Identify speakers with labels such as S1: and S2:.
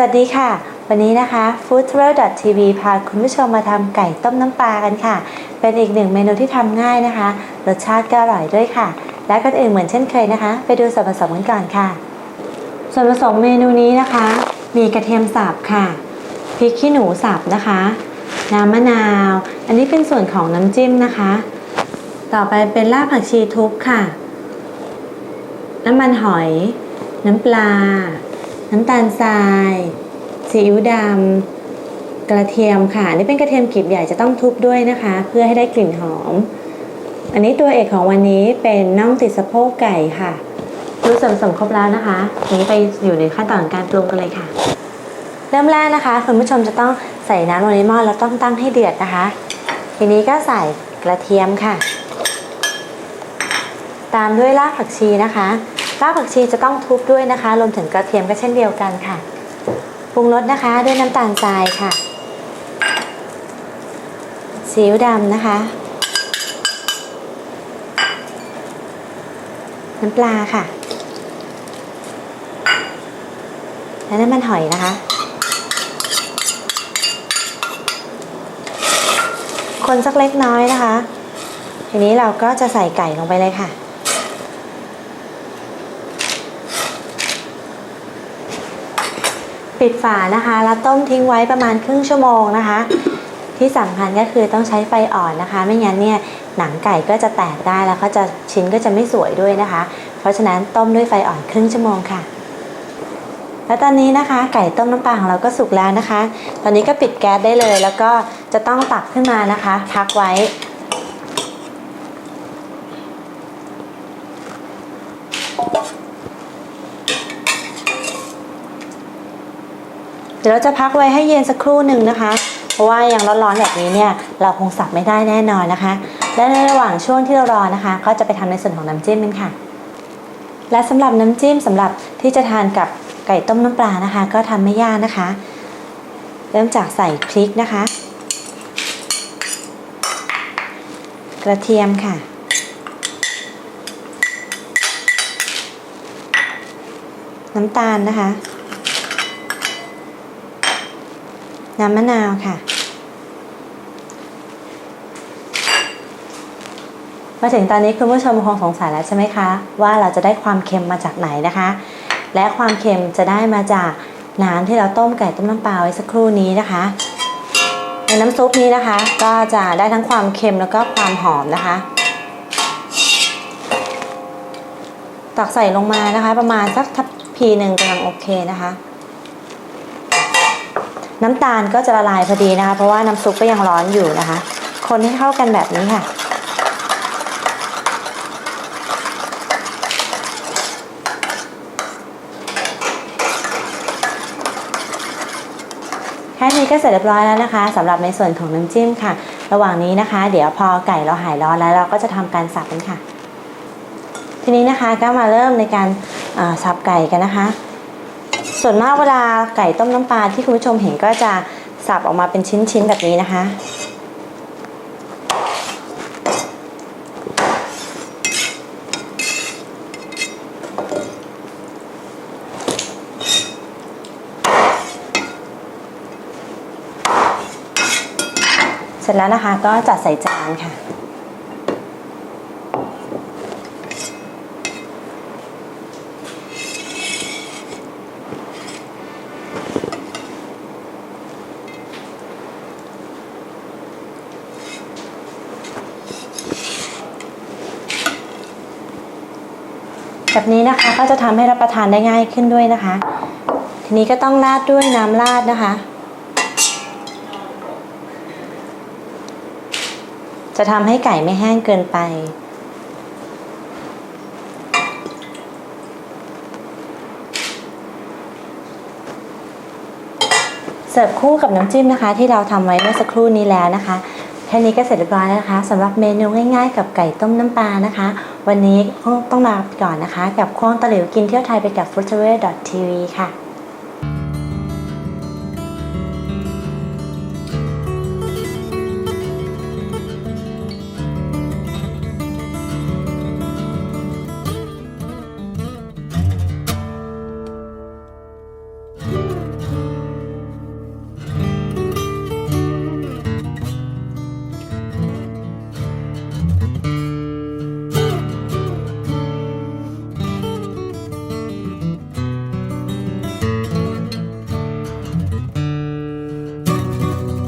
S1: สวัสดีค่ะ วันนี้นะคะ foodtravel.tv พาคุณผู้ชมมาทำไก่ต้มน้ำปลากันค่ะ เป็นอีกหนึ่งเมนูที่ทำง่ายนะคะ รสชาติก็อร่อยด้วยค่ะ และก็อื่นเหมือนเช่นเคยนะคะ ไปดูส่วนผสมกันก่อนค่ะ ส่วนผสมเมนูนี้นะคะ มีกระเทียมสับค่ะพริกขี้หนูสับนะคะ น้ำมะนาว อันนี้เป็นส่วนของน้ำจิ้มนะคะ ต่อไปเป็นรากผักชีทุบค่ะ น้ำมันหอย น้ำปลา น้ำตาลทรายซีอิ๊วดำกระเทียมค่ะ นี่เป็นกระเทียมกลีบใหญ่จะต้องทุบด้วยนะคะ เพื่อให้ได้กลิ่นหอม อันนี้ตัวเอกของวันนี้เป็นน่องติดสะโพกไก่ค่ะรู้ส่วนผสมครบแล้วนะคะทีนี้ไปอยู่ในขั้นตอนการปรุงกันเลยค่ะ เริ่มแรกนะคะ คุณผู้ชมจะต้องใส่น้ำลงในหม้อแล้วต้องตั้งให้เดือดนะคะ ทีนี้ก็ใส่กระเทียมค่ะ ตามด้วยรากผักชีนะคะ รากผักชีจะต้องทุบด้วยนะคะรวมถึงกระเทียมก็เช่นเดียวกันค่ะปรุงรสนะคะด้วยน้ำตาลทรายค่ะซีอิ๊วดำนะคะ น้ำปลาค่ะ และน้ำมันหอยนะคะ คนสักเล็กน้อยนะคะ ทีนี้เราก็จะใส่ไก่ลงไปเลยค่ะ ปิดฝานะคะ แล้วต้มทิ้งไว้ประมาณครึ่งชั่วโมงนะคะ ที่สำคัญก็คือต้องใช้ไฟอ่อนนะคะ ไม่งั้นเนี่ยหนังไก่ก็จะแตกได้แล้วก็จะชิ้นก็จะไม่สวยด้วยนะคะ เพราะฉะนั้นต้มด้วยไฟอ่อนครึ่งชั่วโมงค่ะ แล้วตอนนี้นะคะ ไก่ต้มน้ำปลาของเราก็สุกแล้วนะคะ ตอนนี้ก็ปิดแก๊สได้เลย แล้วก็จะต้องตักขึ้นมานะคะ พักไว้ เดี๋ยวเราจะพักไว้ให้เย็นสักครู่หนึ่งนะคะ เพราะว่ายังร้อนๆแบบนี้เนี่ยเราคงสับไม่ได้แน่นอนนะคะ และในระหว่างช่วงที่เรารอนะคะก็จะไปทำในส่วนของน้ำจิ้มกันค่ะ และสำหรับน้ำจิ้มสำหรับที่จะทานกับไก่ต้มน้ำปลานะคะ ก็ทำไม่ยากนะคะ เริ่มจากใส่พริกนะคะ กระเทียมค่ะน้ำตาลนะคะ น้ำมะนาวค่ะมาถึงตอนนี้คุณผู้ชมคงสงสัยแล้วใช่ไหมคะ ว่าเราจะได้ความเค็มมาจากไหนนะคะ และความเค็มจะได้มาจากน้ำที่เราต้มไก่ต้มน้ำปลาไว้สักครู่นี้นะคะในน้ำซุปนี้นะคะ ก็จะได้ทั้งความเค็มแล้วก็ความหอมนะคะ ตักใส่ลงมานะคะ ประมาณสักทัพพีหนึ่งกำลังโอเคนะคะ น้ำตาลก็จะละลายพอดีนะคะ เพราะว่าน้ำซุปก็ยังร้อนอยู่นะคะ คนให้เข้ากันแบบนี้ค่ะ แค่นี้ก็เสร็จเรียบร้อยแล้วนะคะสำหรับในส่วนของน้ำจิ้มค่ะ ระหว่างนี้นะคะ เดี๋ยวพอไก่เราหายร้อนแล้วเราก็จะทำการสับกันค่ะ ทีนี้นะคะก็มาเริ่มในการสับไก่กันนะคะ ส่วนมากเวลาไก่ต้มน้ำปลาที่คุณผู้ชมเห็นก็จะสับออกมาเป็นชิ้นๆแบบนี้นะคะ เสร็จแล้วนะคะก็จัดใส่จานค่ะ แบบนี้นะคะก็จะทำให้รับประทานได้ง่ายขึ้นด้วยนะคะ ทีนี้ก็ต้องราดด้วยน้ำราดนะคะ จะทำให้ไก่ไม่แห้งเกินไป เสิร์ฟคู่กับน้ำจิ้มนะคะ ที่เราทำไว้เมื่อสักครู่นี้แล้วนะคะ แค่นี้ก็เสร็จเรียบร้อยแล้วนะคะสำหรับเมนูง่ายๆ กับไก่ต้มน้ำปลานะคะ วันนี้ต้องลาไปก่อนนะคะ กับควงตะหลิวกินเที่ยวไทยไปกับ f o o d t r a v e l tv ค่ะ